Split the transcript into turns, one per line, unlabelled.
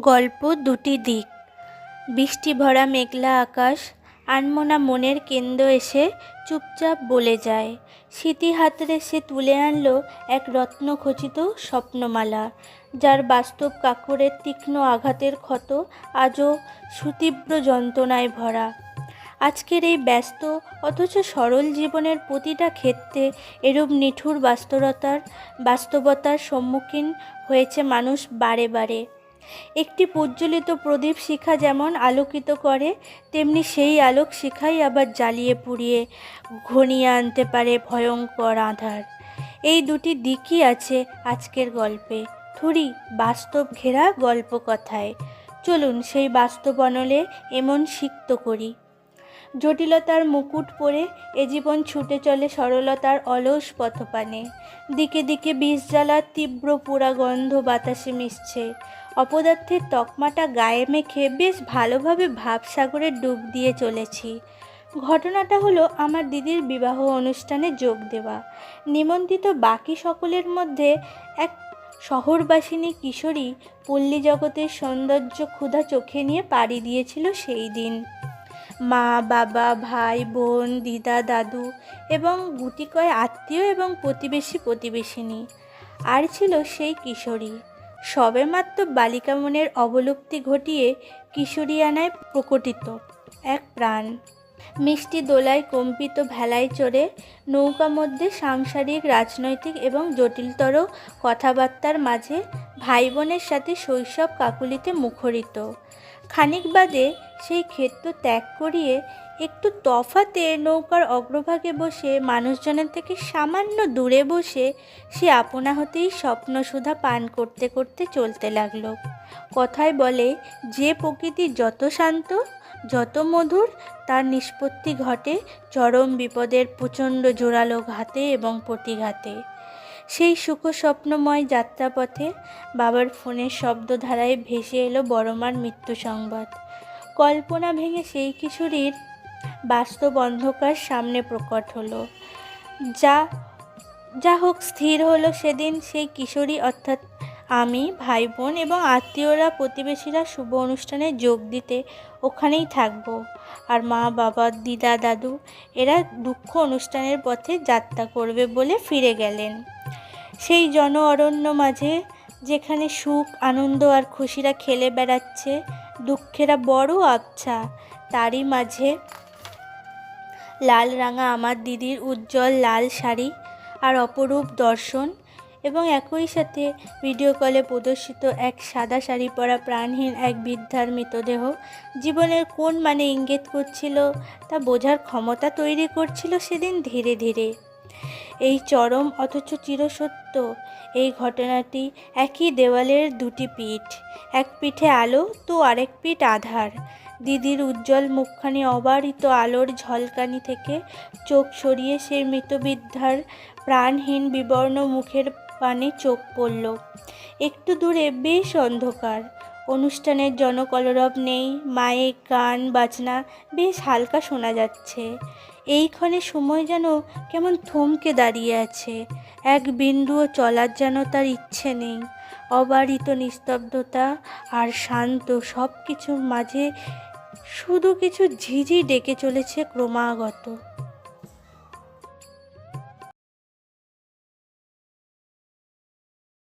গল্প দুটি দিক। বৃষ্টি ভরা মেঘলা আকাশ, আনমোনা মনের কেন্দ্র এসে চুপচাপ বলে যায়। স্মৃতি হাতরে সে তুলে আনলো এক রত্নখচিত স্বপ্নমালা, যার বাস্তব কাকরের তীক্ষ্ণ আঘাতের ক্ষত আজও সুতীব্র যন্ত্রণায় ভরা। আজকের এই ব্যস্ত অথচ সরল জীবনের প্রতিটা ক্ষেত্রে এরূপ নিঠুর বাস্তবতার বাস্তবতার সম্মুখীন হয়েছে মানুষ বারে বারে। একটি প্রজ্জ্বলিত প্রদীপ শিখা যেমন আলোকিত করে, তেমনি সেই আলোক শিখাই আবার জ্বালিয়ে পুড়িয়ে ঘনিয়ে আনতে পারে ভয়ঙ্কর আধার। এই দুটি দিকই আছে আজকের গল্পে। থুরি, বাস্তব ঘেরা গল্প কথায় চলুন সেই বাস্তব অনলে এমন সিক্ত করি। জটিলতার মুকুট পরে এ জীবন ছুটে চলে সরলতার অলস পথপানে। দিকে দিকে বিষ জ্বালার তীব্র পোড়া গন্ধ, বাতাসে মিশছে। অপদার্থের তকমাটা গায়ে মেখে বেশ ভালোভাবে ভাবসাগরে ডুব দিয়ে চলেছি। ঘটনাটা হলো আমার দিদির বিবাহ অনুষ্ঠানে যোগ দেওয়া। নিমন্ত্রিত বাকি সকলের মধ্যে এক শহরবাসিনী কিশোরী পল্লী জগতের সৌন্দর্য ক্ষুধা চোখে নিয়ে পাড়ি দিয়েছিল সেই দিন। মা, বাবা, ভাই, বোন, দিদা, দাদু এবং গুটি কয় আত্মীয় এবং প্রতিবেশী, প্রতিবেশিনী। আর ছিল সেই কিশোরী। সবেমাত্র বালিকা মনের অবলুপ্তি ঘটিয়ে কিশোরী আনায় প্রকটিত এক প্রাণ। মিষ্টি দোলায় কম্পিত ভেলায় চড়ে নৌকা মধ্যে সাংসারিক, রাজনৈতিক এবং জটিলতর কথাবার্তার মাঝে ভাই বোনের সাথে শৈশব কাকুলিতে মুখরিত। খানিক বাদে সেই ক্ষেত্র ত্যাগ করিয়ে একটু তফাতে নৌকার অগ্রভাগে বসে মানুষজনের থেকে সামান্য দূরে বসে সে আপনা হতেই স্বপ্নসুধা পান করতে করতে চলতে লাগল। কথায় বলে, যে প্রকৃতি যত শান্ত যত মধুর, তার নিষ্পত্তি ঘটে চরম বিপদের প্রচণ্ড জোরালো ঘাতে এবং প্রতিঘাতে। সেই সুখ স্বপ্নময় যাত্রাপথে বাবার ফোনের শব্দধারায় ভেসে এলো বড়মার মৃত্যু সংবাদ। কল্পনা ভেঙে সেই কিশোরীর বাস্তব অন্ধকার সামনে প্রকট হলো। যা যা হোক স্থির হলো সেদিন সেই কিশোরী অর্থাৎ আমি ভাই বোন এবং আত্মীয়রা, প্রতিবেশীরা শুভ অনুষ্ঠানে যোগ দিতে ওখানেই থাকব। আর মা, বাবা, দিদা, দাদু, এরা দুঃখ অনুষ্ঠানের পথে যাত্রা করবে বলে ফিরে গেলেন। সেই জন অরণ্য মাঝে, যেখানে সুখ, আনন্দ আর খুশিরা খেলে বেড়াচ্ছে, দুঃখেরা বড় আবছা, তারই মাঝে লাল রাঙা আমার দিদির উজ্জ্বল লাল শাড়ি আর অপরূপ দর্শন এবং একই সাথে ভিডিও কলে প্রদর্শিত এক সাদা শাড়ি পরা প্রাণহীন এক বৃদ্ধার মৃতদেহ জীবনের কোন মানে ইঙ্গিত করছিল তা বোঝার ক্ষমতা তৈরি করছিল সেদিন ধীরে ধীরে। এই চরম অথচ চিরসত্য, এই ঘটনাটি একই দেওয়ালের দুটি পিঠ, এক পিঠে আলো তো আরেক পিঠ আধার। দিদির উজ্জ্বল মুখখানি অবারিত আলোর ঝলকানি থেকে চোখ সরিয়ে সেই মৃতবৃদ্ধার প্রাণহীন বিবর্ণ মুখের পানে চোখ পড়ল। একটু দূরে বেশ অন্ধকার। অনুষ্ঠানের জনকলরব নেই, মায়ের গান, বাজনা বেশ হালকা শোনা যাচ্ছে। এইক্ষণে সময় যেন কেমন থমকে দাঁড়িয়ে আছে। এক বিন্দুও চলার যেন তার ইচ্ছে নেই। অবারিত নিস্তব্ধতা আর শান্ত সব কিছুর মাঝে শুধু কিছু ঝিঝি ডেকে চলেছে ক্রমাগত।